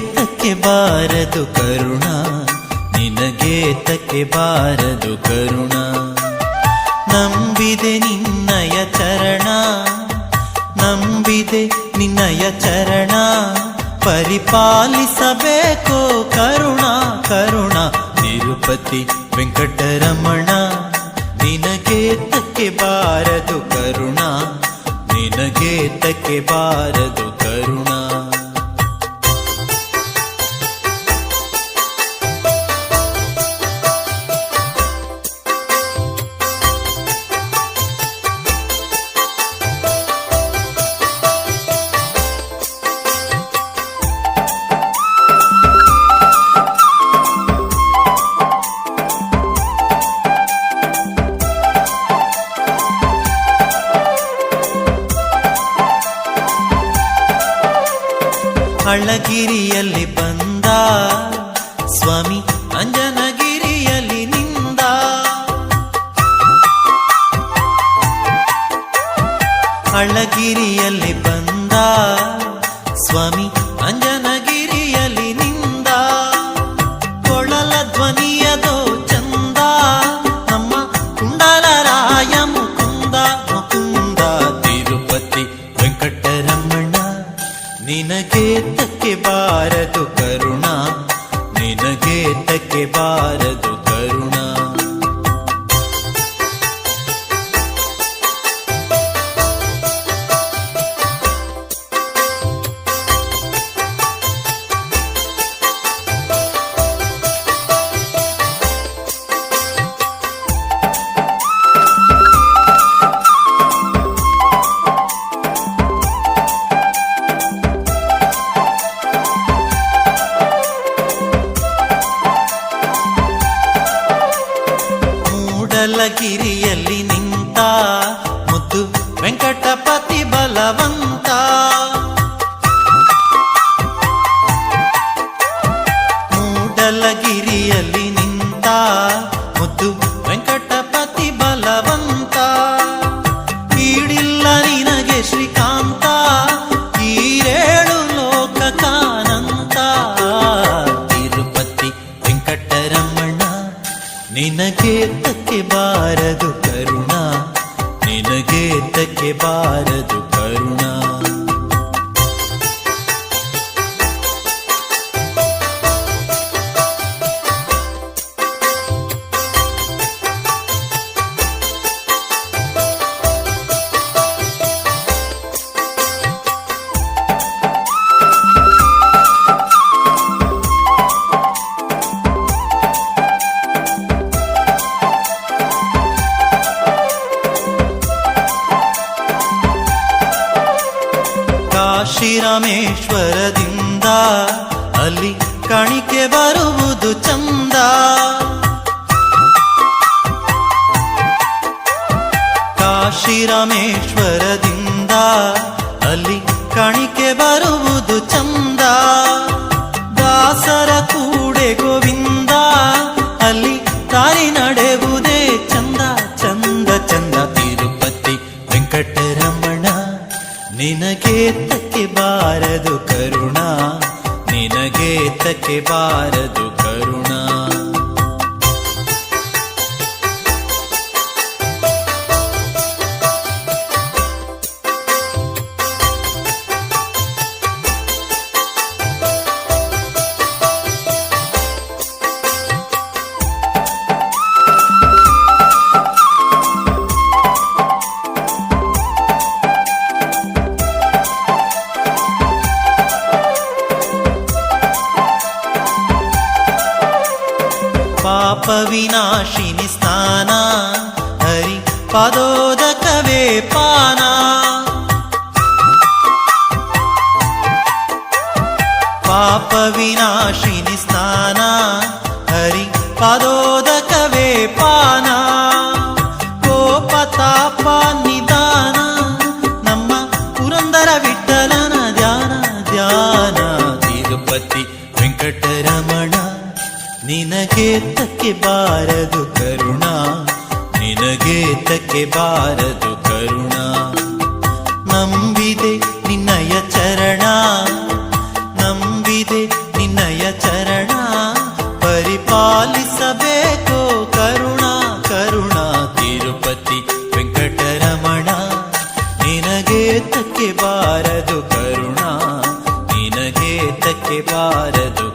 ತಕ್ಕೆ ಬಾರದು ಕರುಣ ನಿನಗೆ ತಕ್ಕೆ ಬಾರದು ಕರುಣ. ನಂಬಿದೆ ನಿನ್ನಯ ಚರಣ, ನಂಬಿದೆ ನಿನ್ನಯ ಚರಣ. ಪರಿಪಾಲಿಸಬೇಕು ಕರುಣ ಕರುಣ. ತಿರುಪತಿ ವೆಂಕಟರಮಣ ನಿನಗೆ ತಕ್ಕೆ ಬಾರದು ಕರುಣ ನಿನಗೆ ತಕ್ಕೆ ಬಾರದು ಕರುಣ. ಅಳಗಿರಿಯಲ್ಲಿ ಬಂದ ಸ್ವಾಮಿ ಅಂಜನಗಿರಿಯಲ್ಲಿ ನಿಂದ. ಹಳ್ಳಗಿರಿಯಲ್ಲಿ ಬಂದ ಸ್ವಾಮಿ ಮೂಡಲಗಿರಿಯಲ್ಲಿ ನಿಂತ, ಮುದ್ದು ವೆಂಕಟಪತಿ ಬಲವಂತ. ಮೂಡಲಗಿರಿಯಲ್ಲಿ ನಿಂತ, ಮುದ್ದು ವೆಂಕಟಪತಿ ಬಲವಂತ. ಈಡಿಲ್ಲ ನಿನಗೆ ಶ್ರೀಕಾಂತ, ಈರೇಳು ಲೋಕ ಕಾನಂತ ತಿರುಪತಿ ವೆಂಕಟರಮಣ, ನಿನಗೆ ತಕ್ಕೆ ಬಾರದು ಕರುಣ. ನಿನಗೆ ತಕ್ಕೆ ಬಾರದು ಕರುಣ. ಕಾಶಿರಾಮೇಶ್ವರದಿಂದ ಅಲ್ಲಿ ಕಣಿಕೆ ಬರುವುದು ಚಂದ. ಕಾಶಿ ರಾಮೇಶ್ವರದಿಂದ ಅಲ್ಲಿ ಕಣಿಕೆ ಬರುವುದು ಚಂದ. ದಾಸರ ಕೂಡೆ ಗೋವಿಂದ ಅಲ್ಲಿ ತಾರಿ ನಡೆವುದೇ ಚಂದ. ಚಂದ ಚಂದ ತಿರುಪತಿ ವೆಂಕಟರಮಣ, ನಿನಗೆ ಬಾರದು ಕರುಣ ನಿನಗೆ ತಕ್ಕೆ ಬಾರದು ಕರುಣ. पापविनाशिनि स्थाना हरि पदोदकवे ನಿನಗೆ ತಕ್ಕೆ ಬಾರದು ಕರುಣಾ ನಿನಗೆ ತಕ್ಕೆ ಬಾರದು ಕರುಣಾ. ನಂಬಿದೆ ನಿನ್ನಯ ಚರಣ, ನಂಬಿದೆ ನಿನ್ನಯ ಚರಣ. ಪರಿಪಾಲಿಸಬೇಕು ಕರುಣಾ ಕರುಣಾ ತಿರುಪತಿ ವೆಂಕಟರಮಣ. ನಿನಗೆ ತಕ್ಕೆ ಬಾರದು ಕರುಣಾ ನಿನಗೆ ತಕ್ಕೆ ಬಾರದು